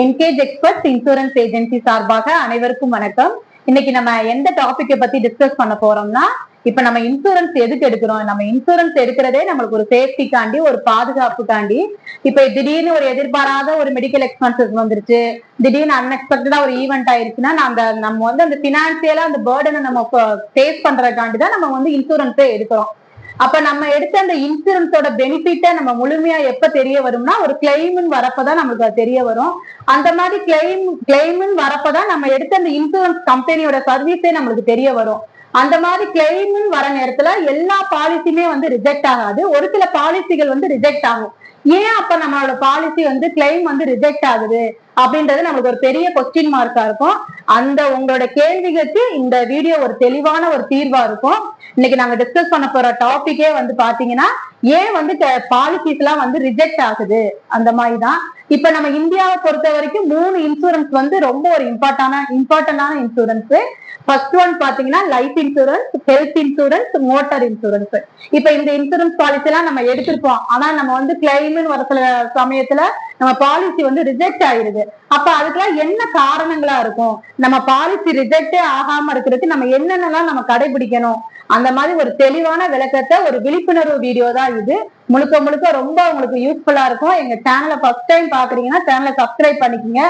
Engage expert insurance agency சார்பாக அனைவருக்கும் வணக்கம். இன்னைக்கு நம்ம எந்த டாபிக்கை பத்தி டிஸ்கஸ் பண்ண போறோம்னா இப்ப நம்ம இன்சூரன்ஸ் எதுக்கு எடுக்கிறோம்? நம்ம இன்சூரன்ஸ் எடுக்கிறதே நம்மளுக்கு ஒரு சேஃப்டிக்காண்டி ஒரு பாதுகாப்புக்காண்டி இப்ப திடீர்னு ஒரு எதிர்பாராத ஒரு மெடிக்கல் எக்ஸ்பென்சஸ் வந்துருச்சு. திடீர்னு அன்எக்ஸ்பெக்டடா ஒரு ஈவெண்ட் ஆயிருச்சுன்னா அந்த நம்ம வந்து அந்த பினான்சியலா அந்த பேர்டனை நம்ம ஃபேஸ் பண்றதுக்காண்டி தான் நம்ம வந்து இன்சூரன்ஸே எடுக்கிறோம். அப்ப நம்ம எடுத்த அந்த இன்சூரன்ஸோட பெனிஃபிட்டை நம்ம முழுமையா எப்ப தெரிய வரும்னா ஒரு கிளைம்னு வரப்பதான் நம்மளுக்கு அது தெரிய வரும். அந்த மாதிரி கிளைம் கிளைம்னு வரப்பதான் நம்ம எடுத்த அந்த இன்சூரன்ஸ் கம்பெனியோட சர்வீஸே நம்மளுக்கு தெரிய வரும். அந்த மாதிரி கிளைம்னு வர நேரத்துல எல்லா பாலிசியுமே வந்து ரிஜெக்ட் ஆகாது. ஒரு சில பாலிசிகள் வந்து ரிஜெக்ட் ஆகும். ஏன் அப்ப நம்மளோட பாலிசி வந்து கிளைம் வந்து ரிஜெக்ட் ஆகுது? அப்படின்றது நமக்கு ஒரு பெரிய கொஸ்டின் மார்க்கா இருக்கும். அந்த உங்களோட கேள்விகளுக்கு இந்த வீடியோ ஒரு தெளிவான ஒரு தீர்வா இருக்கும். இன்னைக்கு நாங்க டிஸ்கஸ் பண்ண போற டாபிக்கே வந்து பாத்தீங்கன்னா ஏன் வந்து பாலிசிஸ் எல்லாம் வந்து ரிஜெக்ட் ஆகுது? அந்த மாதிரி தான் இப்ப நம்ம இந்தியாவை பொறுத்த வரைக்கும் மூணு இன்சூரன்ஸ் வந்து ரொம்ப ஒரு இம்பார்ட்டான இம்பார்ட்டன்டான இன்சூரன்ஸ் ஃபர்ஸ்ட் ஒன் பாத்தீங்கன்னா life insurance health insurance motor insurance இப்ப இந்த இன்சூரன்ஸ் பாலிசி எல்லாம் நம்ம எடுத்திருப்போம். ஆனா நம்ம வந்து கிளைம்னு வர சில சமயத்துல நம்ம பாலிசி வந்து ரிஜெக்ட் ஆயிருது. அப்ப அதுக்கெல்லாம் என்ன காரணங்களா இருக்கும்? நம்ம பாலிசி ரிஜெக்டே ஆகாம இருக்கிறதுக்கு நம்ம என்னென்னலாம் நம்ம கடைபிடிக்கணும்? அந்த மாதிரி ஒரு தெளிவான விளக்கத்தை ஒரு விழிப்புணர்வு வீடியோ தான் இது. முழுக்க முழுக்க ரொம்ப உங்களுக்கு யூஸ்ஃபுல்லா இருக்கும். எங்க சேனலை ஃபர்ஸ்ட் டைம் பாக்குறீங்கன்னா சேனலை சப்ஸ்கிரைப் பண்ணிக்கங்க.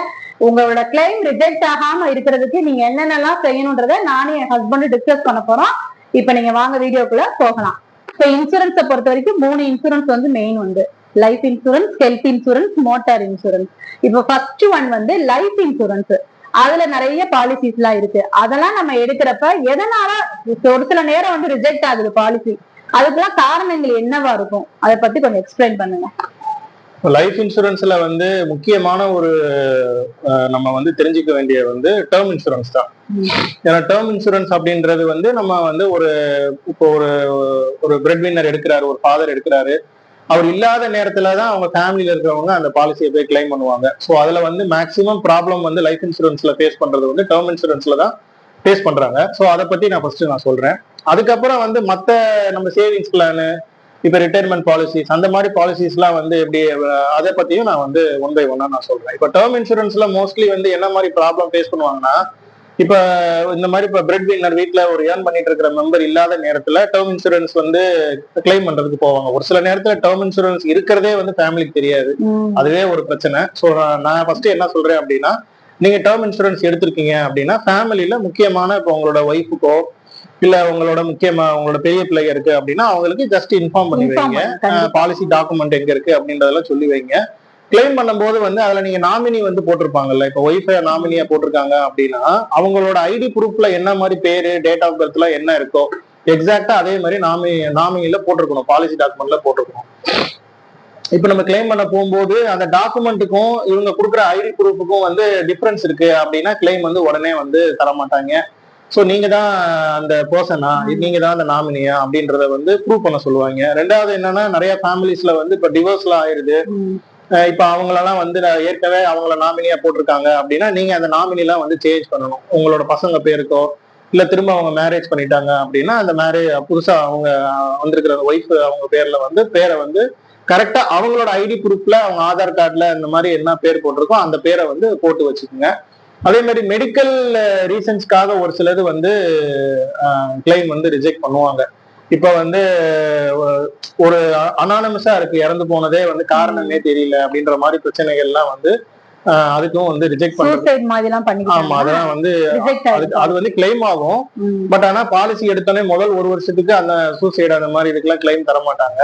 உங்களோட கிளைம் ரிஜெக்ட் ஆகாம இருக்கிறதுக்கு நீங்க என்னென்னலாம் செய்யணுன்றத நானும் என் ஹஸ்பண்டும் டிஸ்கஸ் பண்ண போறோம். இப்ப நீங்க வாங்க வீடியோக்குள்ள போகலாம். இப்ப இன்சூரன்ஸை பொறுத்த வரைக்கும் மூணு இன்சூரன்ஸ் வந்து மெயின் வந்து life insurance health insurance motor insurance இப்போ ஃபர்ஸ்ட் ஒன் வந்து லைஃப் இன்சூரன்ஸ் அதுல நிறைய பாலிசிஸ் எல்லாம் இருக்கு. அதெல்லாம் நம்ம எடுக்கிறப்ப எதனால ஒரு சில நேரம் வந்து ரிஜெக்ட் ஆகுது பாலிசி அதுக்கெல்லாம் காரணங்கள் என்னவா இருக்கும்? அதை பத்தி கொஞ்சம் எக்ஸ்பிளைன் பண்ணுங்க. லைஃப் இன்சூரன்ஸ்ல வந்து முக்கியமான ஒரு நம்ம வந்து தெரிஞ்சுக்க வேண்டிய வந்து டேர்ம் இன்சூரன்ஸ் தான். ஏன்னா டேர்ம் இன்சூரன்ஸ் அப்படின்றது வந்து நம்ம வந்து ஒரு இப்போ ஒரு ஒரு பிரெட் வின்னர் எடுக்கிறாரு ஒரு ஃபாதர் எடுக்கிறாரு. அவர் இல்லாத நேரத்துல தான் அவங்க ஃபேமிலியில இருக்கிறவங்க அந்த பாலிசியை போய் கிளைம் பண்ணுவாங்க. ஸோ அதுல வந்து மேக்ஸிமம் ப்ராப்ளம் வந்து லைஃப் இன்சூரன்ஸ்ல ஃபேஸ் பண்றது வந்து டேர்ம் இன்சூரன்ஸ்ல தான் ஃபேஸ் பண்றாங்க. ஸோ அதை பத்தி நான் ஃபர்ஸ்ட் நான் சொல்றேன். அதுக்கப்புறம் வந்து மத்த நம்ம சேவிங்ஸ் பிளானு இப்ப ரிட்டையர்மெண்ட் பாலிசிஸ் அந்த மாதிரி பாலிசிஸ்லாம் வந்து எப்படி அதை பத்தியும் நான் வந்து ஒன் பை ஒன்னா நான் சொல்றேன். இப்போ டேர்ம் இன்சூரன்ஸ்ல மோஸ்ட்லி வந்து என்ன மாதிரி ப்ராப்ளம் ஃபேஸ் பண்ணுவாங்கன்னா இப்ப இந்த மாதிரி இப்ப பிரெட் வின்னர் வீட்ல ஒரு ஏர்ன் பண்ணிட்டு இருக்கிற மெம்பர் இல்லாத நேரத்துல டேர்ம் இன்சூரன்ஸ் வந்து கிளைம் பண்றதுக்கு போவாங்க. ஒரு சில நேரத்துல டேர்ம் இன்சூரன்ஸ் இருக்கிறதே வந்து ஃபேமிலிக்கு தெரியாது. அதுவே ஒரு பிரச்சனை. ஸோ நான் ஃபர்ஸ்ட் என்ன சொல்றேன் அப்படின்னா நீங்க டேர்ம் இன்சூரன்ஸ் எடுத்திருக்கீங்க அப்படின்னா ஃபேமிலியில முக்கியமான இப்போ உங்களோட ஒய்ஃபுக்கோ இல்ல உங்களோட முக்கியமா உங்களோட பெரிய பிள்ளைங்க இருக்கு அப்படின்னா அவங்களுக்கு ஜஸ்ட் இன்ஃபார்ம் பண்ணி வைங்க. பாலிசி டாக்குமெண்ட் எங்க இருக்கு அப்படின்றதெல்லாம் சொல்லி வைங்க. கிளைம் பண்ணும்போது வந்து அதுல நீங்க நாமினி வந்து போட்டிருப்பாங்கல்ல. இப்ப ஒய்ஃபை நாமினியா போட்டிருக்காங்க அப்படின்னா அவங்களோட ஐடி ப்ரூஃப்ல என்ன மாதிரி பேரு டேட் ஆஃப் பர்த்ல என்ன இருக்கோ எக்ஸாக்டா அதே மாதிரி நாமி நாமினில போட்டிருக்கணும் பாலிசி டாக்குமெண்ட்ல போட்டிருக்கணும். இப்ப நம்ம கிளைம் பண்ண போகும்போது அந்த டாக்குமெண்ட்டுக்கும் இவங்க கொடுக்குற ஐடி ப்ரூஃபுக்கும் வந்து டிஃபரன்ஸ் இருக்கு அப்படின்னா கிளைம் வந்து உடனே வந்து தர மாட்டாங்க ஸோ நீங்க தான் அந்த பர்சனா நீங்க தான் அந்த நாமினியா அப்படின்றத வந்து ப்ரூவ் பண்ண சொல்லுவாங்க. ரெண்டாவது என்னன்னா நிறைய ஃபேமிலிஸ்ல வந்து இப்ப டிவோர்ஸ்லாம் ஆயிருது. இப்ப அவங்களெல்லாம் வந்து நான் ஏற்கனவே அவங்கள நாமினியா போட்டிருக்காங்க அப்படின்னா நீங்க அந்த நாமினிலாம் வந்து சேஞ்ச் பண்ணணும். உங்களோட பசங்க பேருக்கோ இல்ல திரும்ப அவங்க மேரேஜ் பண்ணிட்டாங்க அப்படின்னா அந்த மேரேஜ் புதுசா அவங்க வந்திருக்கிற ஒய்ஃப் அவங்க பேர்ல வந்து பேரை வந்து கரெக்டா அவங்களோட ஐடி ப்ரூஃப்ல அவங்க ஆதார் கார்டுல இந்த மாதிரி என்ன பேர் போட்டிருக்கோ அந்த பேரை வந்து போட்டு வச்சுக்கோங்க. அதே மாதிரி மெடிக்கல் ரீசன்ஸ்க்காக ஒரு சிலது வந்து கிளைம் வந்து ரிஜெக்ட் பண்ணுவாங்க. இப்ப வந்து ஒரு அனானமஸா இருக்கு இறந்து போனதே வந்து காரணமே தெரியல அப்படின்ற மாதிரி பிரச்சனைகள்லாம் வந்து அதுக்கும் வந்து ரிஜெக்ட் எல்லாம் ஆமா அதெல்லாம் வந்து அது வந்து கிளைம் ஆகும். பட் ஆனா பாலிசி எடுத்தோடனே முதல் ஒரு வருஷத்துக்கு அந்த சூசைடு அந்த மாதிரி இதுக்கெல்லாம் கிளைம் தர மாட்டாங்க.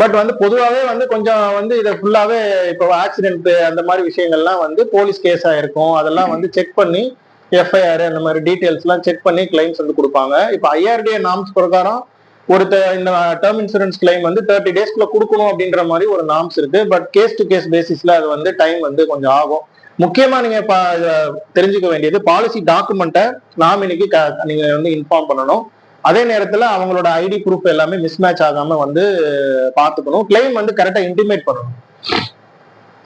பட் வந்து பொதுவாகவே வந்து கொஞ்சம் வந்து இதை ஃபுல்லாவே இப்போ ஆக்சிடென்ட் அந்த மாதிரி விஷயங்கள்லாம் வந்து போலீஸ் கேஸா இருக்கும் அதெல்லாம் வந்து செக் பண்ணி எஃப்ஐஆர் அந்த மாதிரி டீடைல்ஸ் எல்லாம் செக் பண்ணி கிளைம்ஸ் வந்து கொடுப்பாங்க. இப்போ ஐஆர்டிஏ நாம்ஸ் பிரகாரம் ஒரு இந்த டேர்ம் இன்சூரன்ஸ் கிளைம் வந்து தேர்ட்டி டேஸ்க்குள்ள கொடுக்கணும் அப்படின்ற மாதிரி ஒரு நாம்ஸ் இருக்கு. பட் கேஸ் டு கேஸ் பேசிஸ்ல அது வந்து டைம் வந்து கொஞ்சம் ஆகும். முக்கியமா நீங்க பா- தெரிஞ்சுக்க வேண்டியது பாலிசி டாக்குமெண்ட்டை நாமினிக்கு க- நீங்க வந்து இன்ஃபார்ம் பண்ணணும். அதே நேரத்துல அவங்களோட ஐடி ப்ரூஃப் எல்லாமே மிஸ்மேட்ச் ஆகாம வந்து பாத்துக்கணும் கிளைம் வந்து கரெக்டா இன்டிமேட் பண்ணணும்.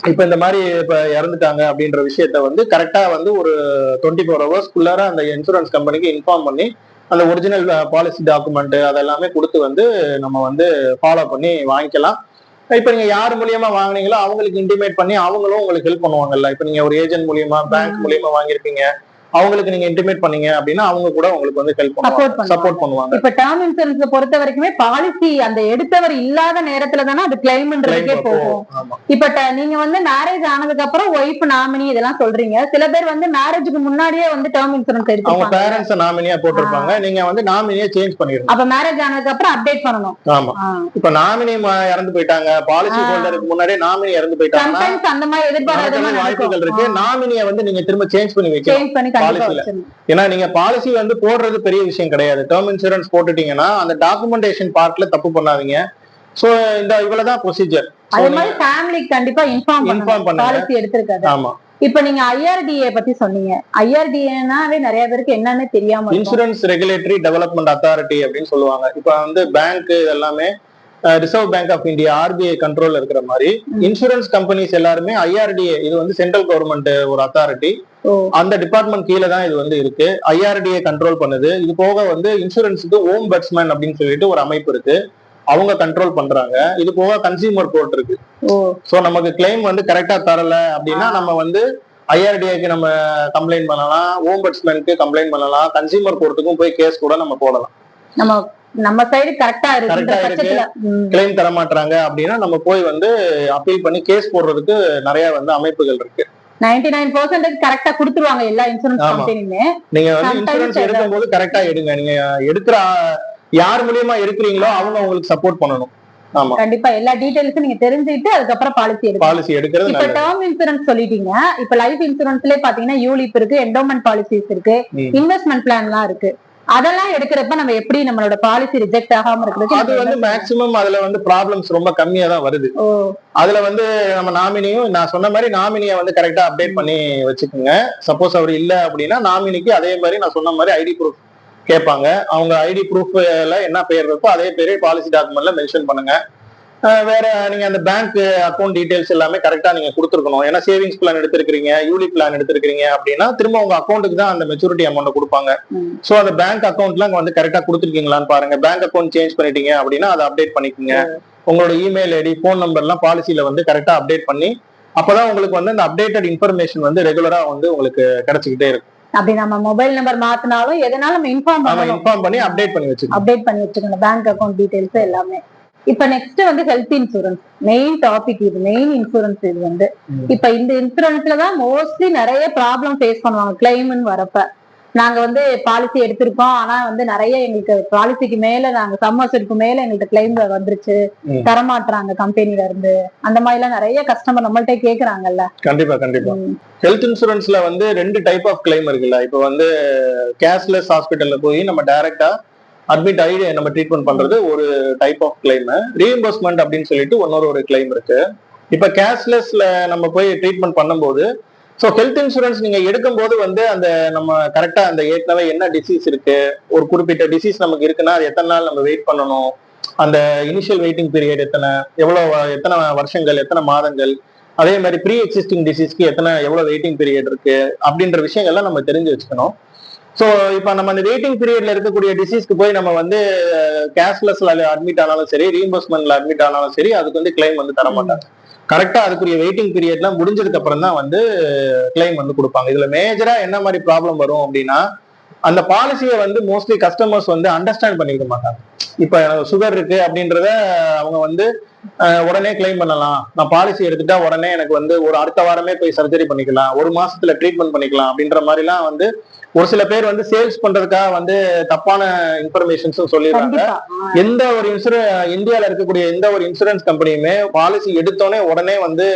இப்ப இந்த மாதிரி இப்ப இறந்துட்டாங்க அப்படின்ற விஷயத்த வந்து கரெக்டா வந்து ஒரு டுவெண்ட்டி ஃபோர் ஹவர்ஸ்க்குள்ளார அந்த இன்சூரன்ஸ் கம்பெனிக்கு இன்ஃபார்ம் பண்ணி அந்த ஒரிஜினல் பாலிசி டாக்குமெண்ட் அதெல்லாமே கொடுத்து வந்து நம்ம வந்து ஃபாலோ பண்ணி வாங்கிக்கலாம். இப்ப நீங்க யார் மூலியமா வாங்குனீங்களோ அவங்களுக்கு இன்டிமேட் பண்ணி அவங்களும் உங்களுக்கு ஹெல்ப் பண்ணுவாங்கல்ல. இப்ப நீங்க ஒரு ஏஜென்ட் மூலியமா பேங்க் மூலியமா வாங்கியிருப்பீங்க. அவங்களுக்கு நீங்க இன்டிமேட் பண்ணீங்க அப்படின்னா அவங்க கூட உங்களுக்கு வந்து ஹெல்ப் பண்ணுவாங்க சப்போர்ட் பண்ணுவாங்க. இப்ப டேர்ம் இன்சூரன்ஸ்ல பொறுத்த வரைக்குமே பாலிசி அந்த எடுத்தவர் இல்லாத நேரத்துல தானே அது கிளைம்ன்றதுக்கே போகும். இப்ப நீங்க வந்து மேரேஜ் ஆனதுக்கு அப்புறம் ஒய்ஃப் நாமினி இதெல்லாம் சொல்றீங்க. சில பேர் வந்து மேரேஜுக்கு முன்னாடியே வந்து டேர்ம் இன்சூரன்ஸ் அவங்க எடுத்துப்பாங்க பேரண்ட்ஸ் நாமினியா போட்டிருப்பாங்க. நீங்க வந்து நாமினியா சேஞ்ச் பண்ணிருங்க. அப்ப மேரேஜ் ஆனதுக்கு அப்புறம் அப்டேட் பண்ணணும். ஆமா. இப்ப நாமினி இறந்து போயிட்டாங்க. பாலிசி. ஹோல்டருக்கு முன்னாடியே நாமினி இறந்து சம்டைம்ஸ் அந்த மாதிரி எதிர்பாராதமா நடக்க வாய்ப்புகள் இருக்கு. நாமினியை வந்து நீங்க திரும்ப சேஞ்ச் பண்ணி வைக்கலாம் சேஞ்ச் பண்ணி கண்டிப்பா Policy ல. வச்சிடணும் ஏன்னா நீங்க பாலிசி வந்து போடுறது பெரிய விஷயம் கிடையாது. டேர்ம் இன்சூரன்ஸ் போட்டுட்டீங்கன்னா அந்த டாக்குமெண்டேஷன் பார்ட்ல தப்பு பண்ணாதீங்க. சோ இந்த இவ்வளவுதான் ப்ரொசீஜர் அதே மாதிரி ஃபேமிலிக்கு கண்டிப்பா இன்ஃபார்ம் இன்ஃபார்ம் பண்ணுங்க. பாலிசி எடுத்திருக்காது. ஆமா. இப்ப நீங்க ஐஆர்டிஏ பத்தி சொன்னீங்க. ஐஆர்டிஏனாவே நிறைய பேருக்கு என்னன்னு தெரியாம இன்சூரன்ஸ் ரெகுலேட்டரி டெவலப்மெண்ட் அத்தாரிட்டி அப்படின்னு சொல்லுவாங்க. இப்ப வந்து பேங்க் எல்லாமே Reserve Bank of India RBI கண்ட்ரோல்ல இருக்கிற மாதிரி. இன்சூரன்ஸ் கம்பெனிஸ் எல்லாருமே ஐஆர்டிஏ இது வந்து சென்ட்ரல் கவர்மெண்ட் ஒரு அத்தாரிட்டி அந்த டிபார்ட்மெண்ட் கீழே தான் இது வந்து இருக்கு. ஐஆர்டிஏ கண்ட்ரோல் பண்ணுது. இது போக வந்து இன்சூரன்ஸுக்கு ஓம் பட்ஸ்மேன் அப்படின்னு சொல்லிட்டு ஒரு அமைப்பு இருக்கு. அவங்க கண்ட்ரோல் பண்றாங்க. இது போக கன்சியூமர் கோர்ட் இருக்கு. சோ நமக்கு கிளைம் வந்து கரெக்டா தரல அப்படின்னா. நம்ம வந்து ஐஆர்டிஏக்கு நம்ம கம்ப்ளைண்ட் பண்ணலாம். ஓம் பட்ஸ்மேனுக்கு கம்ப்ளைண்ட் பண்ணலாம். கன்சியூமர் கோர்ட்டுக்கும் போய் கேஸ் கூட நம்ம போடலாம். நம்ம நம்ம சைடு கரெக்டா இருக்கு. கிளைம் தர மாட்டாங்க அப்படின்னா நம்ம போய் வந்து அப்பீல் பண்ணி கேஸ் போடுறதுக்கு நிறைய வந்து அமைப்புகள் இருக்கு. 99% நைன் பர்சன்டேஜ் கரெக்டா குடுத்துருவாங்க எல்லா இன்சூரன்ஸ். கம்பெனியுமே நீங்க வந்து இன்சூரன்ஸ் எடுக்கும் போது கரெக்டா எடுங்க. நீங்க எடுக்கிற யார் மூலியமா எடுக்கிறீங்களோ அவங்க உங்களுக்கு சப்போர்ட் பண்ணணும். ஆமா. கண்டிப்பா. எல்லா டீடைல்ஸும் நீங்க தெரிஞ்சுக்கிட்டு அதுக்கப்புறம் பாலிசி எடுக்கணும் பாலிசி எடுக்கிறது இப்ப டேர்ம் இன்சூரன்ஸ் சொல்லிட்டீங்க. இப்ப லைஃப் இன்சூரன்ஸ்லயே பாத்தீங்கன்னா யூலிப் இருக்கு என்டோமெண்ட் பாலிசிஸ் இருக்கு. இன்வெஸ்ட்மெண்ட் பிளான்லாம் இருக்கு. அதெல்லாம் எடுக்கிறப்ப நம்ம எப்படி நம்மளோட பாலிசி ரிஜெக்ட் ஆகாம இருக்கிறதுக்கு அது வந்து? மேக்சிமம் அதுல வந்து ப்ராப்ளம்ஸ் ரொம்ப கம்மியா தான் வருது. அதுல வந்து நம்ம நாமினியும் நான் சொன்ன மாதிரி நாமினியை வந்து கரெக்டா அப்டேட் பண்ணி வச்சுக்கோங்க. சப்போஸ் அவர் இல்ல அப்படின்னா நாமினிக்கு அதே மாதிரி நான் சொன்ன மாதிரி ஐடி ப்ரூஃப் கேட்பாங்க. அவங்க ஐடி ப்ரூஃப்ல என்ன பேர் இருக்கோ அதே பேரே பாலிசி டாக்குமெண்ட்ல மென்ஷன் பண்ணுங்க. வேற நீங்க அந்த பேங்க் அக்கௌண்ட் டீடைல்ஸ் எல்லாமே கரெக்டா நீங்க கொடுத்துருக்கணும். ஏன்னா சேவிங்ஸ் பிளான் எடுத்திருக்கீங்க யூலி பிளான் எடுத்திருக்கீங்க அப்படின்னா திரும்ப உங்க அக்கௌண்ட்டுக்கு தான் அந்த மெச்சூரிட்டி அமௌண்ட் கொடுப்பாங்க. சோ அந்த பேங்க் அக்கௌண்ட்லாம் வந்து கரெக்டா கொடுத்துருக்கீங்களான்னு பாருங்க. பேங்க் அக்கௌண்ட் சேஞ்ச் பண்ணிட்டீங்க அப்படின்னா அதை அப்டேட் பண்ணிக்கோங்க. உங்களோட இமெயில் ஐடி ஃபோன் நம்பர்லாம் பாலிசியில வந்து கரெக்டா அப்டேட் பண்ணி அப்பதான் உங்களுக்கு வந்து அந்த அப்டேட்டட் இன்ஃபர்மேஷன் வந்து ரெகுலரா வந்து உங்களுக்கு கிடைச்சிக்கிட்டே இருக்கும். அப்படி நம்ம மொபைல் நம்பர் மாத்தினாலும் எதனாலும் நம்ம இன்ஃபார்ம் பண்ணணும்? இன்ஃபார்ம் பண்ணி அப்டேட் பண்ணி வச்சுக்கணும். அப்டேட் பண்ணி வச்சுக்கணும். பேங்க் அக்கௌண்ட் டீடைல்ஸ் எல்லாமே. இப்ப நெக்ஸ்ட் வந்து ஹெல்த் இன்சூரன்ஸ் மெயின் டாபிக் இது மெயின் இன்சூரன்ஸ் இது வந்து. இப்ப இந்த இன்சூரன்ஸ்ல தான் மோஸ்ட்லி நிறைய ப்ராப்ளம் ஃபேஸ் பண்ணுவாங்க கிளைம்னு வரப்ப. நாங்க வந்து பாலிசி எடுத்திருக்கோம் ஆனா வந்து நிறைய எங்களுக்கு பாலிசிக்கு மேல நாங்க சம்மர்ஸுக்கு மேல எங்களுக்கு கிளைம் வந்துருச்சு. தரமாட்டுறாங்க கம்பெனில இருந்து. அந்த மாதிரி எல்லாம் நிறைய கஸ்டமர் நம்மள்ட்ட கேக்குறாங்கல்ல. கண்டிப்பா கண்டிப்பா. ஹெல்த் இன்சூரன்ஸ்ல வந்து ரெண்டு டைப் ஆஃப் கிளைம் இருக்குல்ல. இப்போ வந்து கேஷ்லெஸ் ஹாஸ்பிட்டல்ல போய் நம்ம டைரக்டா அட்மிட் ஆகி நம்ம ட்ரீட்மெண்ட் பண்றது ஒரு டைப் ஆஃப் கிளைம் ரீஎம்பர்ஸ்மெண்ட் அப்படின்னு சொல்லிட்டு இன்னொரு ஒரு கிளைம் இருக்கு. இப்ப கேஷ்லெஸ்ல நம்ம போய் ட்ரீட்மெண்ட் பண்ணும்போது ஸோ ஹெல்த் இன்சூரன்ஸ் நீங்க எடுக்கும்போது வந்து அந்த நம்ம கரெக்டா அந்த ஏற்கனவே என்ன டிசீஸ் இருக்கு ஒரு குறிப்பிட்ட டிசீஸ் நமக்கு இருக்குன்னா அது எத்தனை நாள் நம்ம வெயிட் பண்ணணும் அந்த இனிஷியல் வெயிட்டிங் பீரியட் எத்தனை எவ்வளவு எத்தனை வருஷங்கள் எத்தனை மாதங்கள் அதே மாதிரி ப்ரீ எக்ஸிஸ்டிங் டிசீஸ்க்கு எத்தனை எவ்வளவு வெயிட்டிங் பீரியட் இருக்கு அப்படின்ற விஷயங்கள்லாம் நம்ம தெரிஞ்சு வச்சுக்கணும். ஸோ இப்போ நம்ம அந்த வெயிட்டிங் பீரியட்ல இருக்கக்கூடிய டிசீஸ்க்கு போய் நம்ம வந்து கேஷ்லெஸ்ல அட்மிட் ஆனாலும் சரி ரீஎம்பர்ஸ்மெண்ட்ல அட்மிட் ஆனாலும் சரி அதுக்கு வந்து கிளைம் வந்து தர மாட்டாங்க. கரெக்டா அதுக்குரிய வெயிட்டிங் பீரியட்லாம் முடிஞ்சதுக்கு அப்புறம் தான் வந்து கிளைம் வந்து கொடுப்பாங்க. இதுல மேஜரா என்ன மாதிரி ப்ராப்ளம் வரும் அப்படின்னா அந்த பாலிசியை வந்து மோஸ்ட்லி கஸ்டமர்ஸ் வந்து அண்டர்ஸ்டாண்ட் பண்ணிக்க மாட்டாங்க. இப்ப சுகர் இருக்கு அப்படின்றத அவங்க வந்து உடனே கிளைம் பண்ணலாம். நான் பாலிசி எடுத்துட்டா உடனே எனக்கு வந்து ஒரு அடுத்த வாரமே போய் சர்ஜரி பண்ணிக்கலாம். ஒரு மாசத்துல ட்ரீட்மெண்ட் பண்ணிக்கலாம் அப்படின்ற மாதிரிலாம் வந்து ஒரு சில பேர் வந்து சேல்ஸ் பண்றதுக்காக வந்து தப்பான இன்ஃபர்மேஷன்ஸும் சொல்லிடுறாங்க. எந்த ஒரு இன்சூரன்ஸ் இந்தியால இருக்கக்கூடிய எந்த ஒரு இன்சூரன்ஸ் கம்பெனியுமே பாலிசி எடுத்தோடனே உடனே வந்து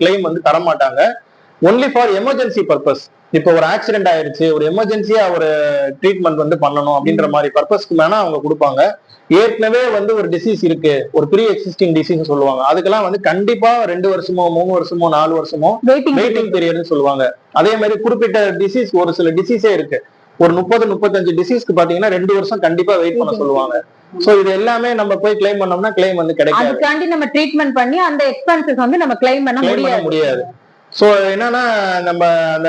கிளைம் வந்து தர மாட்டாங்க ஒன்லி ஃபார் எமர்ஜென்சி பர்பஸ் இப்போ ஒரு ஆக்சிடென்ட் ஆயிருச்சு ஒரு எமர்ஜென்சியா ஒரு ட்ரீட்மெண்ட் வந்து பண்ணணும் அப்படின்ற மாதிரி பர்பஸ்க்கு வேணா அவங்க கொடுப்பாங்க. ஏற்கனவே வந்து ஒரு டிசீஸ் இருக்கு. ஒரு ப்ரீ எக்ஸிஸ்டிங் டிசீஸ் சொல்லுவாங்க. அதுக்கெல்லாம் வந்து கண்டிப்பா ரெண்டு வருஷமோ மூணு வருஷமோ நாலு வருஷமோ வெயிட்டிங் பீரியட்னு சொல்லுவாங்க. அதே மாதிரி குறிப்பிட்ட டிசீஸ் ஒரு சில டிசீஸே இருக்கு. ஒரு முப்பது முப்பத்தஞ்சு டிசீஸ்க்கு பாத்தீங்கன்னா ரெண்டு வருஷம் கண்டிப்பா வெயிட் பண்ண சொல்லுவாங்க. சோ இது எல்லாமே நம்ம போய் கிளைம் பண்ணோம்னா கிளைம் வந்து கிடைக்காது. அதுக்காண்டி நம்ம ட்ரீட்மெண்ட் பண்ணி அந்த எக்ஸ்பென்சஸ் வந்து நம்ம கிளைம் பண்ண முடியாது. சோ என்னன்னா நம்ம அந்த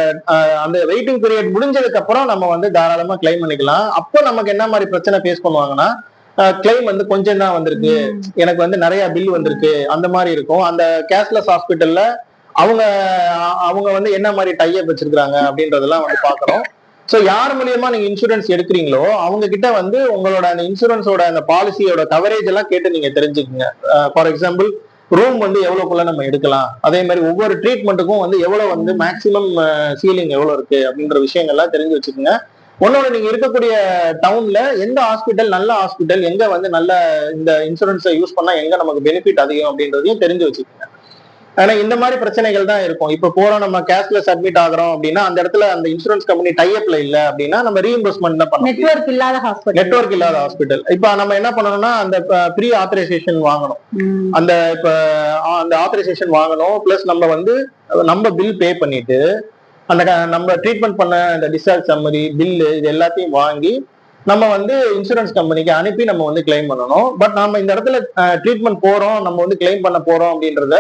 அந்த வெயிட்டிங் பீரியட் முடிஞ்சதுக்கு அப்புறம் நம்ம வந்து தாராளமா கிளைம் பண்ணிக்கலாம். அப்போ நமக்கு என்ன மாதிரி பிரச்சனை ஃபேஸ் பண்ணுவாங்கன்னா கிளைம் வந்து கொஞ்சம் தான் வந்திருக்கு. எனக்கு வந்து நிறைய பில் வந்திருக்கு. அந்த மாதிரி இருக்கும். அந்த கேஷ்லெஸ் ஹாஸ்பிட்டல்ல அவங்க அவங்க வந்து என்ன மாதிரி டைப் வச்சிருக்காங்க அப்படின்றதெல்லாம் வந்து பார்க்கணும் ஸோ யார் மூலியமா நீங்க இன்சூரன்ஸ் எடுக்கிறீங்களோ அவங்க கிட்ட வந்து உங்களோட அந்த இன்சூரன்ஸோட அந்த பாலிசியோட கவரேஜ் எல்லாம் கேட்டு நீங்க தெரிஞ்சுக்கங்க. ஃபார் எக்ஸாம்பிள் ரூம் வந்து எவ்வளவுக்குள்ள நம்ம எடுக்கலாம். அதே மாதிரி ஒவ்வொரு ட்ரீட்மெண்ட்டுக்கும் வந்து எவ்வளவு வந்து மேக்சிமம் சீலிங் எவ்வளவு இருக்கு அப்படின்ற விஷயங்கள்லாம் தெரிஞ்சு வச்சுக்கோங்க. ஒன்னொன்று நீங்க இருக்கக்கூடிய டவுன்ல எந்த ஹாஸ்பிட்டல் நல்ல ஹாஸ்பிட்டல் எங்க வந்து நல்ல இந்த இன்சூரன்ஸை யூஸ் பண்ணா எங்க நமக்கு பெனிஃபிட் அதிகம் அப்படின்றதையும் தெரிஞ்சு வச்சுக்கோங்க. ஆனா இந்த மாதிரி பிரச்சனைகள் தான் இருக்கும். இப்ப போறோம் நம்ம கேஷ்லெஸ் அட்மிட் ஆகுறோம் அப்படின்னா அந்த இடத்துல அந்த இன்சூரன்ஸ் கம்பெனி டைப்ல இல்ல அப்படின்னா நம்ம ரீஇம்பர்ஸ்மெண்ட் தான் பண்ணணும். நெட்வொர்க் இல்லாத ஹாஸ்பிட்டல் நெட்வொர்க் இல்லாத ஹாஸ்பிட்டல் இப்ப நம்ம என்ன பண்ணணும்னா அந்த ப்ரீ ஆத்தரைசேஷன் வாங்கணும். அந்த இப்ப அந்த ஆத்தரைசேஷன் வாங்கணும். பிளஸ் நம்ம வந்து நம்ம பில் பே பண்ணிட்டு அந்த நம்ம ட்ரீட்மெண்ட் பண்ண அந்த டிஸ்சார்ஜ் சம்மரி பில்லு இது எல்லாத்தையும் வாங்கி நம்ம வந்து இன்சூரன்ஸ் கம்பெனிக்கு அனுப்பி நம்ம வந்து கிளைம் பண்ணணும். பட் நம்ம இந்த இடத்துல ட்ரீட்மெண்ட் போறோம் நம்ம வந்து கிளைம் பண்ண போறோம் அப்படின்றத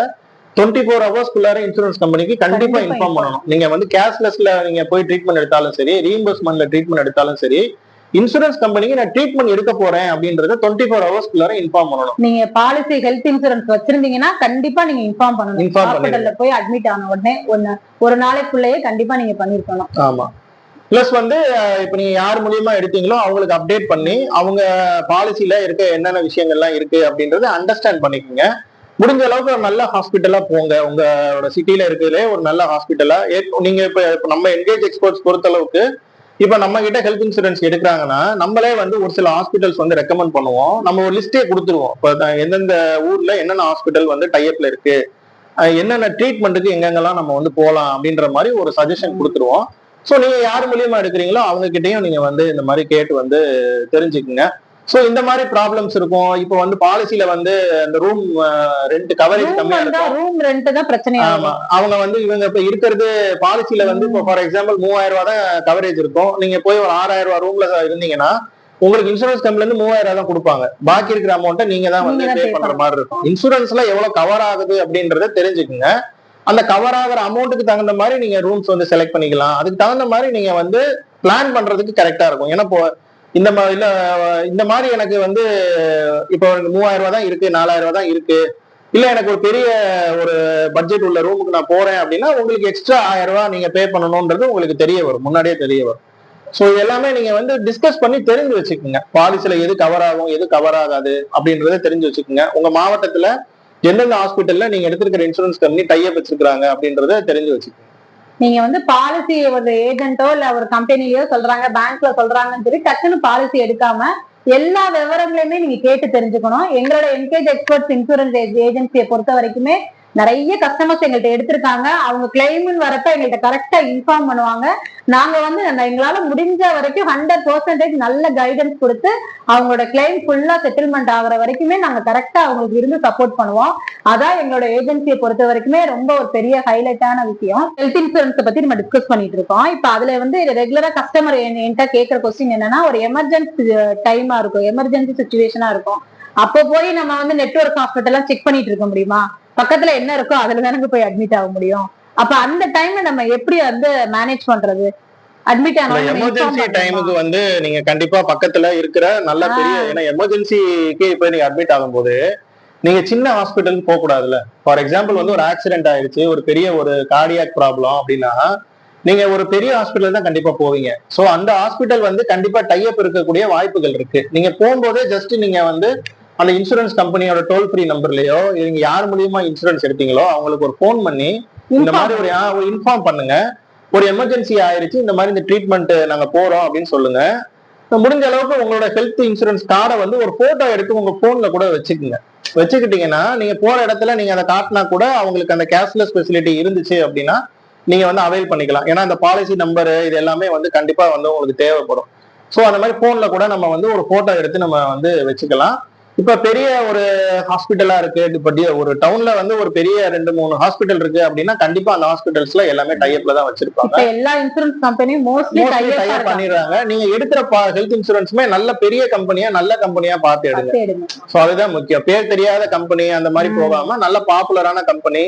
டுவெண்ட்டி ஃபோர் ஹவர்ஸ்க்குள்ளார இன்சூரன்ஸ் கம்பெனிக்கு கண்டிப்பா கண்டிப்பா இன்ஃபார்ம் பண்ணணும். நீங்க வந்து கேஷ்லெஸ்ல நீங்க போய் ட்ரீட்மெண்ட் எடுத்தாலும் சரி ரீஇம்பர்ஸ்மெண்ட்ல ட்ரீட்மெண்ட் எடுத்தாலும் சரி இன்சூரன்ஸ் கம்பெனிக்கு நான் ட்ரீட்மெண்ட் எடுக்க போறேன் அப்படின்றத டுவெண்ட்டி ஃபோர் ஹவர்ஸ்க்குள்ளார இன்ஃபார்ம் பண்ணணும். நீங்க பாலிசி ஹெல்த் இன்சூரன்ஸ் வச்சிருந்தீங்கன்னா கண்டிப்பா நீங்க இன்ஃபார்ம் பண்ணணும். ஹாஸ்பிட்டல்ல போய் அட்மிட் ஆன உடனே ஒன்னு ஒரு நாளைக்குள்ளேயே கண்டிப்பா நீங்க பண்ணிருக்கணும். ஆமா. பிளஸ் வந்து இப்ப நீங்க யார் மூலியமா எடுத்தீங்களோ அவங்களுக்கு அப்டேட் பண்ணி அவங்க பாலிசில இருக்க என்னென்ன விஷயங்கள்லாம் இருக்கு அப்படின்றத அண்டர்ஸ்டாண்ட் பண்ணிக்கோங்க. முடிஞ்ச அளவுக்கு ஒரு நல்ல ஹாஸ்பிட்டலா போங்க. உங்களோட சிட்டில இருக்கிறதுலே ஒரு நல்ல ஹாஸ்பிட்டலா நீங்க இப்ப நம்ம என்கேஜ் எக்ஸ்பர்ட்ஸ் பொறுத்த அளவுக்கு இப்ப நம்ம கிட்ட ஹெல்த் இன்சூரன்ஸ் எடுக்கிறாங்கன்னா நம்மளே வந்து ஒரு சில ஹாஸ்பிட்டல்ஸ் வந்து ரெக்கமெண்ட் பண்ணுவோம். நம்ம ஒரு லிஸ்டே கொடுத்துருவோம். இப்ப எந்தெந்த ஊர்ல என்னென்ன ஹாஸ்பிட்டல் வந்து டைப்ல இருக்கு என்னென்ன ட்ரீட்மெண்ட்டுக்கு எங்கெங்கெல்லாம் நம்ம வந்து போகலாம் அப்படின்ற மாதிரி ஒரு சஜஷன் கொடுத்துருவோம். ஸோ நீங்க யார் மூலியமா எடுக்கிறீங்களோ அவங்க கிட்டயும் நீங்க வந்து இந்த மாதிரி கேட்டு வந்து தெரிஞ்சுக்குங்க. ஸோ இந்த மாதிரி ப்ராப்ளம்ஸ் இருக்கும். இப்போ வந்து பாலிசில வந்து அந்த ரூம் ரெண்ட் கவரேஜ் கம்மியா இருக்கும். ரூம் ரெண்ட் தான் பிரச்சனையா ஆமா. அவங்க வந்து இவங்க இப்ப இருக்கிறது பாலிசில வந்து இப்போ ஃபார் எக்ஸாம்பிள் மூவாயிரம் ரூபாய் தான் கவரேஜ் இருக்கும். நீங்க போய் ஒரு ஆறாயிரம் ரூபாய் ரூம்ல இருந்தீங்கன்னா உங்களுக்கு இன்சூரன்ஸ் கம்பெனில இருந்து மூவாயிரம் தான் கொடுப்பாங்க. பாக்கி இருக்கிற அமௌண்ட்டை நீங்க தான் வந்து பே பண்ற மாதிரி இருக்கும். இன்சூரன்ஸ்ல எவ்வளவு கவர் ஆகுது அப்படின்றத தெரிஞ்சுக்குங்க. அந்த கவர் ஆகுற அமௌண்ட்டுக்கு தகுந்த மாதிரி நீங்க ரூம்ஸ் வந்து செலக்ட் பண்ணிக்கலாம். அதுக்கு தகுந்த மாதிரி நீங்க வந்து பிளான் பண்றதுக்கு கரெக்டா இருக்கும். ஏன்னா இந்த மாதிரி இல்ல இந்த மாதிரி எனக்கு வந்து இப்போ எனக்கு மூவாயிரம் ரூபாய் தான் இருக்கு நாலாயிரம் ரூபாய் தான் இருக்கு. இல்ல எனக்கு ஒரு பெரிய ஒரு பட்ஜெட் உள்ள ரூமுக்கு நான் போறேன் அப்படின்னா உங்களுக்கு எக்ஸ்ட்ரா ஆயிரம் ரூபாய் நீங்க பே பண்ணணும்ன்றது உங்களுக்கு தெரிய வரும் முன்னாடியே தெரிய வரும். ஸோ எல்லாமே நீங்க வந்து டிஸ்கஸ் பண்ணி தெரிஞ்சு வச்சுக்கோங்க. பாலிசில எது கவர் ஆகும் எது கவர் ஆகாது அப்படின்றத தெரிஞ்சு வச்சுக்கோங்க. உங்க மாவட்டத்துல எந்தெந்த ஹாஸ்பிட்டல்ல நீங்க எடுத்திருக்கிற இன்சூரன்ஸ் கம்பெனி டைப் வச்சிருக்காங்க அப்படின்றத தெரிஞ்சு வச்சுக்கோங்க. நீங்க வந்து பாலிசி ஒரு ஏஜென்ட்டோ இல்ல ஒரு கம்பெனிலயோ சொல்றாங்க பேங்க்ல சொல்றாங்கன்னு சொல்லி டக்குன்னு பாலிசி எடுக்காம எல்லா விவரங்களையுமே நீங்க கேட்டு தெரிஞ்சுக்கணும். எங்களோட என்கேஜ் எக்ஸ்பர்ட்ஸ் இன்சூரன்ஸ் ஏஜென்சியை பொறுத்த வரைக்குமே நிறைய கஸ்டமர்ஸ் எங்கள்கிட்ட எடுத்திருக்காங்க. அவங்க கிளைம்னு வரப்ப எங்கள்கிட்ட கரெக்டா இன்ஃபார்ம் பண்ணுவாங்க. நாங்க வந்து அந்த எங்களால முடிஞ்ச வரைக்கும் ஹண்ட்ரட் பர்சன்டேஜ் நல்ல கைடன்ஸ் கொடுத்து அவங்களோட கிளைம் ஃபுல்லா செட்டில்மெண்ட் ஆகுற வரைக்குமே நாங்க கரெக்டா அவங்களுக்கு இருந்து சப்போர்ட் பண்ணுவோம். அதான் எங்களோட ஏஜென்சியை பொறுத்த வரைக்குமே ரொம்ப ஒரு பெரிய ஹைலைட்டான விஷயம். ஹெல்த் இன்சூரன்ஸ் பத்தி நம்ம டிஸ்கஸ் பண்ணிட்டு இருக்கோம். இப்ப அதுல வந்து ரெகுலரா கஸ்டமர் என்கிட்ட கேட்கிற கொஸ்டின் என்னன்னா ஒரு எமர்ஜென்சி டைமா இருக்கும். எமர்ஜென்சி சுச்சுவேஷனா இருக்கும். அப்போ போய் நம்ம வந்து நெட்வொர்க் ஹாஸ்பிட்டல்லாம் செக் பண்ணிட்டு இருக்க முடியுமா? பக்கத்துல என்ன இருக்கோ அதுல தானங்க போய் அட்மிட் ஆக முடியும். அப்ப அந்த டைம்ல நம்ம எப்படி வந்து மேனேஜ் பண்றது? அட்மிட் எமர்ஜென்சி ஆனா டைமுக்கு வந்து நீங்க கண்டிப்பா பக்கத்துல இருக்கிற நல்ல பெரிய ஏன்னா எமர்ஜென்சிக்கு இப்ப நீங்க அட்மிட் ஆகும்போது நீங்க சின்ன ஹாஸ்பிட்டலுக்கு போக கூடாதுல்ல ஃபார் எக்ஸாம்பிள் வந்து ஒரு ஆக்சிடென்ட் ஆயிடுச்சு ஒரு பெரிய ஒரு கார்டியாக் ப்ராப்ளம் அப்படின்னா நீங்க ஒரு பெரிய ஹாஸ்பிட்டல் தான் கண்டிப்பா போவீங்க. சோ அந்த ஹாஸ்பிட்டல் வந்து கண்டிப்பா டைப் இருக்கக்கூடிய வாய்ப்புகள் இருக்கு. நீங்க போகும்போதே ஜஸ்ட் நீங்க வந்து அந்த இன்சூரன்ஸ் கம்பெனியோட டோல் ஃப்ரீ நம்பர்லயோ நீங்க யார் மூலியமா இன்சூரன்ஸ் எடுத்தீங்களோ அவங்களுக்கு ஒரு ஃபோன் பண்ணி இந்த மாதிரி ஒரு இன்ஃபார்ம் பண்ணுங்க. ஒரு எமர்ஜென்சி ஆயிருச்சு இந்த மாதிரி இந்த ட்ரீட்மெண்ட் நாங்க போறோம் அப்படின்னு சொல்லுங்க. முடிஞ்ச அளவுக்கு உங்களோட ஹெல்த் இன்சூரன்ஸ் கார்டை வந்து ஒரு போட்டோ எடுத்து உங்க போன்ல கூட வச்சுக்கோங்க. வச்சுக்கிட்டீங்கன்னா நீங்க போற இடத்துல நீங்க அதை காட்டினா கூட அவங்களுக்கு அந்த கேஷ்லெஸ் ஃபெசிலிட்டி இருந்துச்சு அப்படின்னா நீங்க வந்து அவைல் பண்ணிக்கலாம். ஏன்னா அந்த பாலிசி நம்பர் இது எல்லாமே வந்து கண்டிப்பா வந்து உங்களுக்கு தேவைப்படும். ஸோ அந்த மாதிரி போன்ல கூட நம்ம வந்து ஒரு போட்டோ எடுத்து நம்ம வந்து வச்சுக்கலாம். இப்ப பெரிய ஒரு ஹாஸ்பிட்டலா இருக்கு. இப்ப ஒரு டவுன்ல வந்து ஒரு பெரிய ரெண்டு மூணு ஹாஸ்பிட்டல் இருக்கு அப்படின்னா கண்டிப்பா அந்த ஹாஸ்பிட்டல்ஸ்ல எல்லாமே டைப்ல தான் வச்சிருப்பாங்க. எல்லா இன்சூரன்ஸ் கம்பெனியும் மோஸ்ட்லி டைப் பண்ணிடுறாங்க. நீங்க எடுக்கிற ஹெல்த் இன்சூரன்ஸுமே நல்ல பெரிய கம்பெனியா நல்ல கம்பெனியா பார்த்து எடுங்க. சோ அதுதான் முக்கியம். பேர் தெரியாத கம்பெனி அந்த மாதிரி. போகாம நல்ல பாப்புலரான கம்பெனி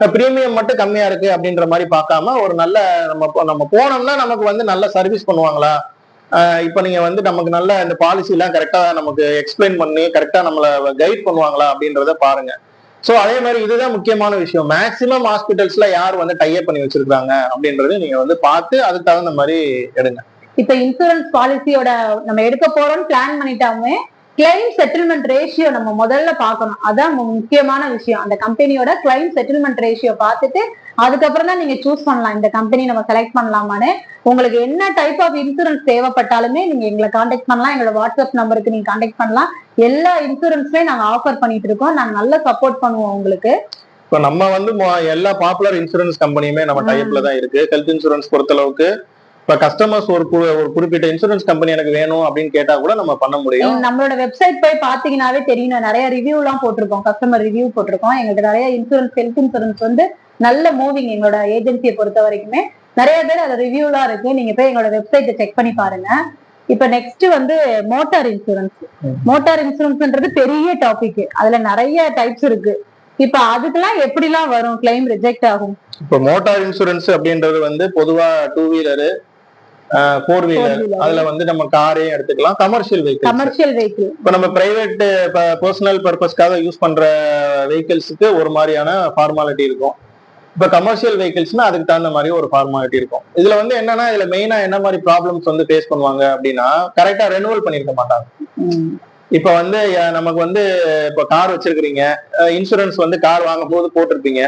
பிரீமியம் மட்டும் கம்மியா இருக்கு அப்படின்ற மாதிரி பார்க்காம ஒரு நல்ல நம்ம நம்ம போனோம்னா நமக்கு வந்து நல்ல சர்வீஸ் பண்ணுவாங்களா? இப்ப நீங்க வந்து நமக்கு நல்ல இந்த பாலிசி எல்லாம் கரெக்டா நமக்கு எக்ஸ்பிளைன் பண்ணி கரெக்டா நம்மள கைட் பண்ணுவாங்களா அப்படின்றத பாருங்க. சோ அதே மாதிரி இதுதான் முக்கியமான விஷயம். மேக்சிமம் ஹாஸ்பிட்டல்ஸ்ல யார் வந்து டைப் பண்ணி வச்சிருக்காங்க அப்படின்றது நீங்க வந்து பார்த்து அதுக்கு தகுந்த மாதிரி எடுங்க. இப்ப இன்சூரன்ஸ் பாலிசியோட நம்ம எடுக்க போறோம்னு பிளான் பண்ணிட்டாமே கிளைம் செட்டில்மெண்ட் ரேஷியோ நம்ம முதல்ல பார்க்கணும். அதான் முக்கியமான விஷயம். அந்த கம்பெனியோட கிளைம் செட்டில்மெண்ட் ரேஷியோ பார்த்துட்டு அதுக்கப்புறம் தான் நீங்க சூஸ் பண்ணலாம். இந்த கம்பெனி நம்ம செலக்ட் பண்ணலாமான்னு. உங்களுக்கு என்ன டைப் ஆஃப் இன்சூரன்ஸ் தேவைப்பட்டாலுமே நீங்க எங்களை காண்டாக்ட் பண்ணலாம். எங்களோட வாட்ஸ்அப் நம்பருக்கு நீங்க காண்டாக்ட் பண்ணலாம். எல்லா இன்சூரன்ஸுமே நாங்க ஆஃபர் பண்ணிட்டு இருக்கோம். நாங்க நல்லா சப்போர்ட் பண்ணுவோம் உங்களுக்கு. இப்ப நம்ம வந்து எல்லா பாப்புலர் இன்சூரன்ஸ் கம்பெனியுமே நம்ம டைப்ல தான் இருக்கு. ஹெல்த் இன்சூரன்ஸ் பொறுத்தளவுக்கு இப்ப கஸ்டமர்ஸ் ஒரு ஒரு குறிப்பிட்ட இன்சூரன்ஸ் கம்பெனி எனக்கு வேணும் அப்படின்னு கேட்டா கூட நம்ம பண்ண முடியும். நம்மளோட வெப்சைட் போய் பாத்தீங்கன்னாவே தெரியும். நிறைய ரிவ்யூ எல்லாம் போட்டிருக்கோம். கஸ்டமர் ரிவ்யூ போட்டிருக்கோம். எங்களுக்கு நிறைய இன்சூரன்ஸ் ஹெல்த் இன்சூரன்ஸ் வந்து நல்ல மூவிங் எங்களோட ஏஜென்சியை பொறுத்த வரைக்குமே. நிறைய பேர் அது ரிவ்யூலாம் இருக்கு. நீங்க போய் எங்களோட வெப்சைட்டை செக் பண்ணி பாருங்க. இப்ப நெக்ஸ்ட் வந்து மோட்டார் இன்சூரன்ஸ். மோட்டார் இன்சூரன்ஸ்ன்றது பெரிய டாபிக் அதுல நிறைய டைப்ஸ் இருக்கு. இப்ப அதுக்கெல்லாம் எப்படிலாம் வரும்? கிளைம் ரிஜெக்ட் ஆகும். இப்ப மோட்டார் இன்சூரன்ஸ் அப்படின்றது வந்து பொதுவா டூ வீலரு ஃபோர் வீலர். அதுல வந்து நம்ம காரையும் எடுத்துக்கலாம். கமர்ஷியல் வெஹிக்கிள் கமர்ஷியல் வெஹிக்கிள் இப்ப நம்ம பிரைவேட் பர்சனல் பர்பஸ்க்காக யூஸ் பண்ற வெஹிக்கிள்ஸுக்கு ஒரு மாதிரியான ஃபார்மாலிட்டி இருக்கும். இப்ப கமர்ஷியல் வெஹிக்கிள்ஸ்னா அதுக்கு தகுந்த மாதிரி ஒரு ஃபார்மாலிட்டி இருக்கும். இதுல வந்து என்னன்னா இதுல மெயினா என்ன மாதிரி ப்ராப்ளம்ஸ் வந்து ஃபேஸ் பண்ணுவாங்க அப்படின்னா கரெக்டா ரெனுவல் பண்ணிருக்க மாட்டாங்க. இப்ப வந்து நமக்கு வந்து இப்ப கார் வச்சிருக்கிறீங்க. இன்சூரன்ஸ் வந்து கார் வாங்கும் போது போட்டிருப்பீங்க.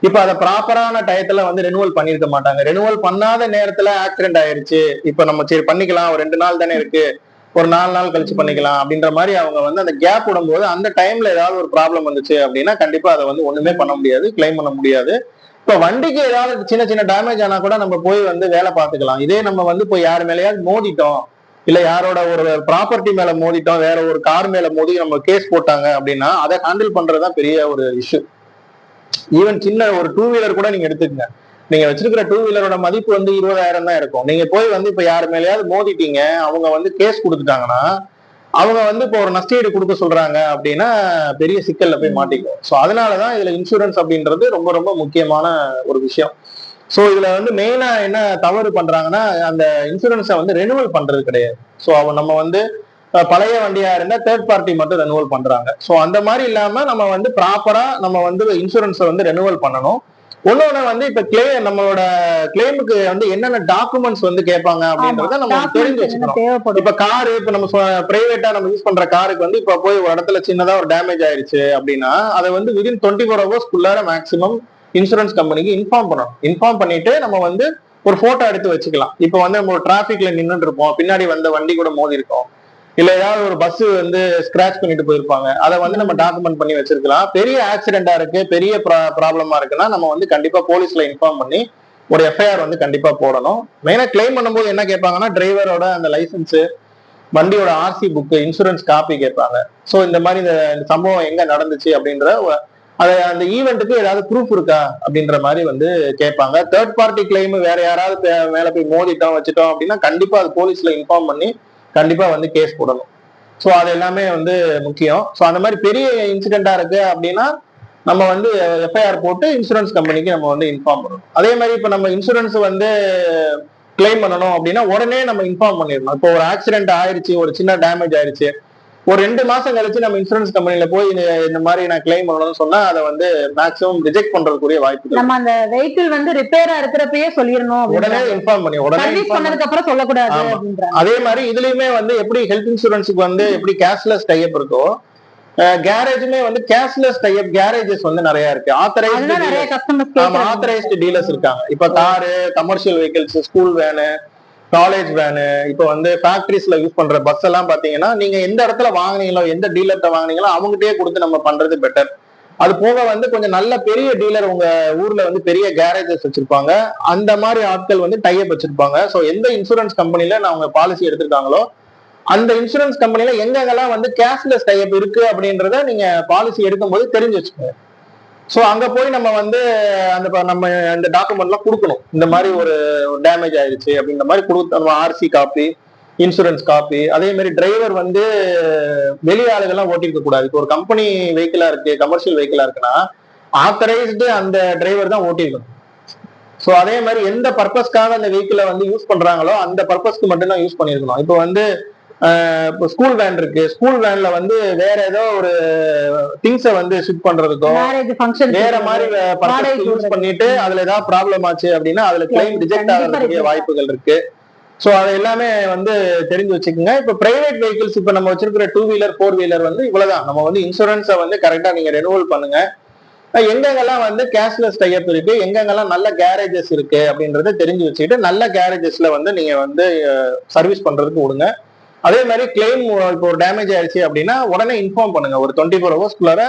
இப்ப அதை ப்ராப்பரான டயத்துல வந்து ரெனுவல் பண்ணிருக்க மாட்டாங்க. ரெனுவல் பண்ணாத நேரத்துல ஆக்சிடென்ட் ஆயிருச்சு. இப்ப நம்ம சரி பண்ணிக்கலாம். ஒரு ரெண்டு நாள் தானே இருக்கு. ஒரு நாலு நாள் கழிச்சு பண்ணிக்கலாம் அப்படின்ற மாதிரி அவங்க வந்து அந்த கேப் விடும்போது அந்த டைம்ல ஏதாவது ஒரு ப்ராப்ளம் வந்துச்சு அப்படின்னா கண்டிப்பா அதை வந்து ஒண்ணுமே பண்ண முடியாது கிளைம் பண்ண முடியாது. இப்ப வண்டிக்கு ஏதாவது சின்ன சின்ன டேமேஜ் ஆனா கூட நம்ம போய் வந்து வேலை பார்த்துக்கலாம். இதே நம்ம வந்து போய் யார் மேலேயாவது மோதிட்டோம். இல்ல யாரோட ஒரு ப்ராப்பர்ட்டி மேல மோதிட்டோம். வேற ஒரு கார் மேல மோதி நம்ம கேஸ் போட்டாங்க அப்படின்னா அதை ஹேண்டில் பண்றதுதான் பெரிய ஒரு இஷ்யூ ஈவன் சின்ன ஒரு டூ வீலர் கூட நீங்க எடுத்துக்கங்க. நீங்க வச்சிருக்கிற டூ வீலரோட மதிப்பு வந்து இருபதாயிரம் தான் இருக்கும். நீங்க போய் வந்து இப்ப யார் மேலேயாவது மோதிட்டீங்க அவங்க வந்து கேஸ் கொடுத்துட்டாங்கன்னா அவங்க வந்து இப்போ ஒரு நஷ்டஈடு கொடுக்க சொல்றாங்க அப்படின்னா பெரிய சிக்கல்ல போய் மாட்டிக்கும். ஸோ அதனாலதான் இதுல இன்சூரன்ஸ் அப்படின்றது ரொம்ப ரொம்ப முக்கியமான ஒரு விஷயம். ஸோ இதுல வந்து மெயினா என்ன தவறு பண்றாங்கன்னா அந்த இன்சூரன்ஸை வந்து ரெனுவல் பண்றது கிடையாது. ஸோ அவன் நம்ம வந்து பழைய வண்டியா இருந்தா தேர்ட் பார்ட்டி மட்டும் ரெனுவல் பண்றாங்க. ஸோ அந்த மாதிரி இல்லாம நம்ம வந்து ப்ராப்பரா நம்ம வந்து இன்சூரன்ஸை வந்து ரெனுவல் பண்ணணும். ஒன்னொன்னு வந்து இப்ப கிளே நம்மளோட கிளைமுக்கு வந்து என்னென்ன டாக்குமெண்ட்ஸ் வந்து கேட்பாங்க அப்படின்றத நம்ம தெரிஞ்சு வச்சுக்கணும். இப்ப காரு இப்ப நம்ம பிரைவேட்டா நம்ம யூஸ் பண்ற காருக்கு வந்து இப்ப போய் ஒரு இடத்துல சின்னதா ஒரு டேமேஜ் ஆயிருச்சு அப்படின்னா அதை வந்து விதின் டுவெண்ட்டி ஃபோர் ஹவர்ஸ்க்குள்ளார மேக்ஸிமம் இன்சூரன்ஸ் கம்பெனிக்கு இன்ஃபார்ம் பண்ணணும். இன்ஃபார்ம் பண்ணிட்டு நம்ம வந்து ஒரு போட்டோ எடுத்து வச்சுக்கலாம். இப்ப வந்து நம்ம ஒரு டிராபிக்ல நின்னுட்டு இருப்போம். பின்னாடி வந்த வண்டி கூட மோதி இருக்கோம் இல்ல ஏதாவது ஒரு பஸ் வந்து ஸ்கிராச் பண்ணிட்டு போயிருப்பாங்க. அதை வந்து நம்ம டாக்குமெண்ட் பண்ணி வச்சிருக்கலாம். பெரிய ஆக்சிடென்டா இருக்கு பெரிய ப்ராப்ளமா இருக்குன்னா நம்ம வந்து கண்டிப்பா போலீஸ்ல இன்ஃபார்ம் பண்ணி ஒரு எஃப்ஐஆர் வந்து கண்டிப்பா போடணும். மெயினா கிளைம் பண்ணும்போது என்ன கேட்பாங்கன்னா டிரைவரோட அந்த லைசன்ஸ் வண்டியோட ஆர்சி புக் இன்சூரன்ஸ் காப்பி கேட்பாங்க. ஸோ இந்த மாதிரி இந்த சம்பவம் எங்க நடந்துச்சு அப்படின்ற அது அந்த ஈவெண்ட்டுக்கு ஏதாவது ப்ரூஃப் இருக்கா அப்படின்ற மாதிரி வந்து கேட்பாங்க. தேர்ட் பார்ட்டி கிளைம் வேற யாராவது மேல போய் மோதிட்டோம் வச்சுட்டோம் அப்படின்னா கண்டிப்பா அது போலீஸ்ல இன்ஃபார்ம் பண்ணி கண்டிப்பா வந்து கேஸ் போடணும். ஸோ அது எல்லாமே வந்து முக்கியம். ஸோ அந்த மாதிரி பெரிய இன்சிடென்ட்டா இருக்கு அப்படின்னா நம்ம வந்து எஃப்ஐஆர் போட்டு இன்சூரன்ஸ் கம்பெனிக்கு நம்ம வந்து இன்ஃபார்ம் பண்ணணும். அதே மாதிரி இப்போ நம்ம இன்சூரன்ஸ் வந்து கிளைம் பண்ணணும் அப்படின்னா உடனே நம்ம இன்ஃபார்ம் பண்ணிடணும். இப்போ ஒரு ஆக்சிடென்ட் ஆயிடுச்சு ஒரு சின்ன டேமேஜ் ஆயிடுச்சு ஒரு ரெண்டு மாசம் கழிச்சு நம்ம இன்சூரன்ஸ் கம்பெனில போய் இந்த மாதிரி நான் கிளைம் பண்ணணும்னு சொன்னா அதை வந்து மேக்ஸிமம் ரிஜெக்ட் பண்றதுக்குரிய வாய்ப்பு நம்ம அந்த வெஹிக்கிள் வந்து ரிப்பேரா இருக்கிறப்பயே சொல்லிடணும் உடனே. இன்ஃபார்ம் பண்ணி உடனே பண்ணதுக்கு அப்புறம் சொல்லக்கூடாது அதே மாதிரி இதுலயுமே வந்து எப்படி ஹெல்த் இன்சூரன்ஸுக்கு வந்து எப்படி கேஷ்லெஸ் டைப் இருக்கோ கேரேஜுமே வந்து கேஷ்லெஸ் டைப் கேரேஜஸ் வந்து நிறைய இருக்கு. ஆத்தரைஸ்டு ஆத்தரைஸ்டு டீலர்ஸ் இருக்காங்க. இப்ப car commercial vehicles school van college van இப்ப வந்து ஃபேக்டரிஸ்ல யூஸ் பண்ற பஸ் எல்லாம் பாத்தீங்கன்னா நீங்க எந்த இடத்துல வாங்குனீங்களோ எந்த டீலர்கிட்ட வாங்குனீங்களோ அவங்ககிட்டயே கொடுத்து நம்ம பண்றது பெட்டர் அது போக வந்து கொஞ்சம் நல்ல பெரிய டீலர் உங்க ஊர்ல வந்து பெரிய கேரேஜஸ் வச்சிருப்பாங்க. அந்த மாதிரி ஆட்கள் வந்து டைப் வச்சிருப்பாங்க. ஸோ எந்த இன்சூரன்ஸ் கம்பெனில நான் அவங்க பாலிசி எடுத்திருக்காங்களோ அந்த இன்சூரன்ஸ் கம்பெனில எங்கெங்கெல்லாம் வந்து கேஷ்லெஸ் டைப் இருக்கு அப்படின்றத நீங்க பாலிசி எடுக்கும்போது தெரிஞ்சு வச்சுக்கோங்க. ஸோ அங்க போய் நம்ம வந்து அந்த நம்ம அந்த டாக்குமெண்ட்லாம் கொடுக்கணும். இந்த மாதிரி ஒரு டேமேஜ் ஆயிடுச்சு அப்படின்ற மாதிரி கொடுத்து நம்ம ஆர்சி காப்பி இன்சூரன்ஸ் காப்பி அதே மாதிரி டிரைவர் வந்து வெளி ஆளுகள்லாம் ஓட்டிருக்க கூடாது. இப்போ ஒரு கம்பெனி வெஹிக்கிளா இருக்கு கமர்ஷியல் வெஹிக்கிளா இருக்குன்னா ஆத்தரைஸ்டு அந்த டிரைவர் தான் ஓட்டிருக்கணும் ஸோ அதே மாதிரி எந்த பர்பஸ்க்காக அந்த வெஹிக்கிளை வந்து யூஸ் பண்றாங்களோ அந்த பர்பஸ்க்கு மட்டும்தான் யூஸ் பண்ணியிருக்கணும். இப்போ வந்து இப்போ ஸ்கூல் வேன் இருக்கு. ஸ்கூல் வேன்ல வந்து வேற ஏதோ ஒரு திங்ஸை வந்து ஷிஃப்ட் பண்றதுக்கோ வேற மாதிரி பர்பஸ் யூஸ். பண்ணிட்டு அதுல ஏதாவது ப்ராப்ளம் ஆச்சு அப்படின்னா அதுல கிளைம் ரிஜெக்ட் ஆகிறதுக்கு reject வாய்ப்புகள் இருக்கு. சோ அது எல்லாமே வந்து தெரிஞ்சு வச்சுக்கோங்க. இப்ப பிரைவேட் வெஹிக்கிள்ஸ் இப்ப நம்ம வச்சிருக்கிற டூ வீலர் ஃபோர் வீலர் வந்து இவ்வளவுதான். நம்ம வந்து இன்சூரன்ஸை வந்து கரெக்டா நீங்க ரெனுவல் பண்ணுங்க. எங்கெங்கெல்லாம் வந்து கேஷ்லெஸ் டைப் இருக்கு எங்கெங்கெல்லாம் நல்ல கேரேஜஸ் இருக்கு அப்படின்றத தெரிஞ்சு வச்சுக்கிட்டு நல்ல கேரேஜஸ்ல வந்து நீங்க வந்து சர்வீஸ் பண்றதுக்கு விடுங்க. அதே மாதிரி கிளைம் இப்போ ஒரு டேமேஜ் ஆயிடுச்சு அப்படின்னா உடனே இன்ஃபார்ம் பண்ணுங்க. ஒரு டுவெண்ட்டி ஃபோர் ஹவர்ஸ்க்குள்ளார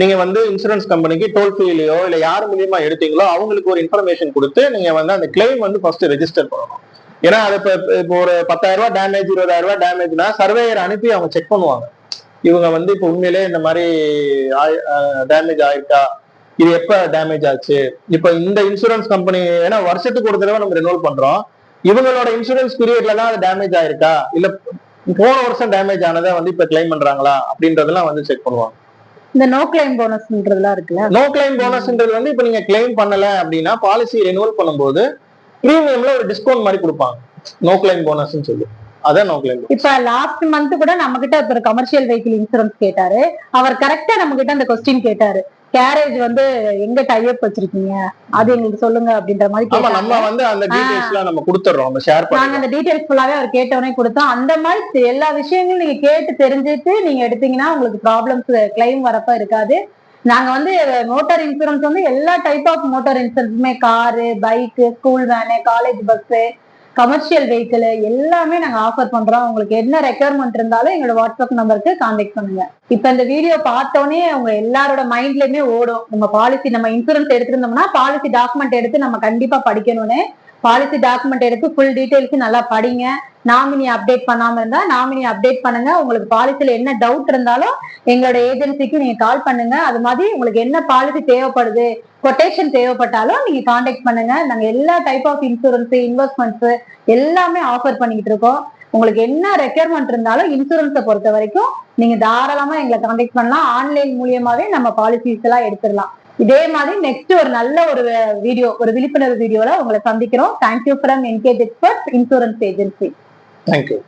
நீங்க வந்து இன்சூரன்ஸ் கம்பெனிக்கு டோல் ஃப்ரீலையோ இல்ல யார் மூலியமா எடுத்தீங்களோ அவங்களுக்கு ஒரு இன்ஃபர்மேஷன் கொடுத்து நீங்க வந்து அந்த கிளைம் வந்து ஃபர்ஸ்ட் ரெஜிஸ்டர் பண்ணணும். ஏன்னா அது இப்போ இப்போ ஒரு பத்தாயிரம் ரூபாய் டேமேஜ் இருபதாயிரம் ரூபாய் டேமேஜ்னா சர்வேயர் அனுப்பி அவங்க செக் பண்ணுவாங்க. இவங்க வந்து இப்போ உண்மையிலே இந்த மாதிரி டேமேஜ் ஆயிருக்கா இது எப்ப டேமேஜ் ஆச்சு? இப்போ இந்த இன்சூரன்ஸ் கம்பெனி ஏன்னா வருஷத்துக்கு ஒரு தடவை நம்ம ரினோல் பண்றோம். இவங்களோட இன்சூரன்ஸ் பீரியட்ல தான் அது டேமேஜ் ஆயிருக்கா? இல்ல போன வருஷம் டேமேஜ் ஆனதை வந்து இப்ப கிளைம் பண்றாங்களா அப்படின்றதெல்லாம் வந்து செக் பண்ணுவாங்க. இந்த நோ கிளைம் போனஸ்ன்றதுலாம் இருக்குல்ல? நோ கிளைம் போனஸ்ன்றது வந்து இப்ப நீங்க கிளைம் பண்ணல அப்படின்னா பாலிசி ரெனுவல் பண்ணும்போது பிரீமியம்ல ஒரு டிஸ்கவுண்ட் மாதிரி கொடுப்பாங்க. நோ கிளைம் போனஸ்ன்னு சொல்லி. அதான் நோ கிளைம் இப்ப லாஸ்ட் மந்த் கூட நம்ம கிட்ட ஒரு கமர்ஷியல் வெஹிக்கிள் இன்சூரன்ஸ் கேட்டாரு. அவர் கரெக்டா நம்ம கிட்ட அந்த கொஸ்டின் கேட்டாரு. கேரேஜ் வந்து எங்க டைப் வச்சிருக்கீங்க? அது எங்களுக்கு சொல்லுங்க அப்படின்ற மாதிரி நம்ம வந்து அந்த டீடைல்ஸ் எல்லாம் நம்ம கொடுத்துறோம் நம்ம ஷேர் நாங்க பண்ணுறோம் அந்த டீடைல்ஸ் ஃபுல்லாவே அவர் கேட்டவனே கொடுத்தோம். அந்த மாதிரி எல்லா விஷயங்களும் நீங்க கேட்டு தெரிஞ்சுட்டு நீங்க எடுத்தீங்கன்னா உங்களுக்கு ப்ராப்ளம்ஸ் கிளைம் வரப்ப இருக்காது. நாங்க வந்து மோட்டார் இன்சூரன்ஸ் வந்து எல்லா type of motor இன்சூரன்ஸுமே car bike school van college bus commercial vehicle எல்லாமே நாங்க ஆஃபர் பண்றோம். உங்களுக்கு என்ன ரெக்குயர்மெண்ட் இருந்தாலும் எங்களோட வாட்ஸ்அப் நம்பருக்கு கான்டாக்ட் பண்ணுங்க. இப்ப இந்த வீடியோ பார்த்தோன்னே உங்க எல்லாரோட மைண்ட்லயுமே ஓடும். நம்ம பாலிசி நம்ம இன்சூரன்ஸ் எடுத்திருந்தோம்னா பாலிசி டாக்குமெண்ட் எடுத்து நம்ம கண்டிப்பா படிக்கணும்னு பாலிசி டாக்குமெண்ட் எடுத்து ஃபுல் டீடைல்ஸ் நல்லா படிங்க. நாமினி அப்டேட் பண்ணாம இருந்தா நாமினி அப்டேட் பண்ணுங்க. உங்களுக்கு பாலிசில என்ன டவுட் இருந்தாலும் எங்களோட ஏஜென்சிக்கு நீங்க கால் பண்ணுங்க. அது மாதிரி உங்களுக்கு என்ன பாலிசி தேவைப்படுது கொட்டேஷன் தேவைப்பட்டாலும் நீங்க காண்டாக்ட் பண்ணுங்க. நாங்க எல்லா டைப் ஆஃப் இன்சூரன்ஸ் இன்வெஸ்ட்மெண்ட்ஸ் எல்லாமே ஆஃபர் பண்ணிக்கிட்டு இருக்கோம். உங்களுக்கு என்ன ரெக்யர்மெண்ட் இருந்தாலும் இன்சூரன்ஸை பொறுத்த வரைக்கும் நீங்க தாராளமா எங்களை காண்டாக்ட் பண்ணலாம். ஆன்லைன் மூலியமாவே நம்ம பாலிசிஸ் எல்லாம் எடுத்துடலாம். இதே மாதிரி நெக்ஸ்ட் ஒரு நல்ல ஒரு வீடியோ ஒரு விழிப்புணர்வு வீடியோல உங்களை சந்திக்கிறோம். Thank you from engage expert insurance agency thank you